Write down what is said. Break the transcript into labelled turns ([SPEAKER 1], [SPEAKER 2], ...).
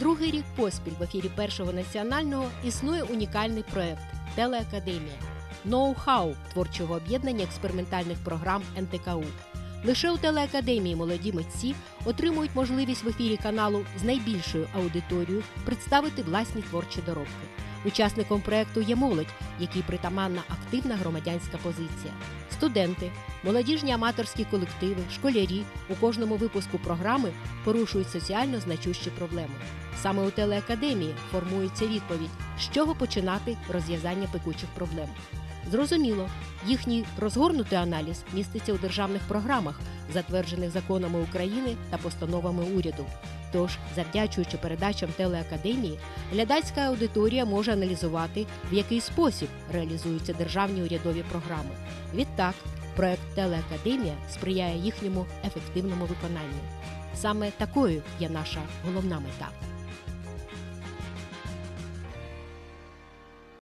[SPEAKER 1] Другий рік поспіль в ефірі першого національного існує унікальний проект Телеакадемія ноу-хау творчого об'єднання експериментальних програм НТКУ. Лише у телеакадемії молоді митці отримують можливість в ефірі каналу з найбільшою аудиторією представити власні творчі доробки. Учасником проекту є молодь, якій притаманна активна громадянська позиція. Студенти, молодіжні аматорські колективи, школярі у кожному випуску програми порушують соціально значущі проблеми. Саме у телеакадемії формується відповідь, з чого починати розв'язання пекучих проблем. Зрозуміло, їхній розгорнутий аналіз міститься у державних програмах, затверджених законами України та постановами уряду. Тож, завдячуючи передачам телеакадемії, глядацька аудиторія може аналізувати, в який спосіб реалізуються державні урядові програми. Відтак, проект Телеакадемія сприяє їхньому ефективному виконанню. Саме такою є наша головна мета.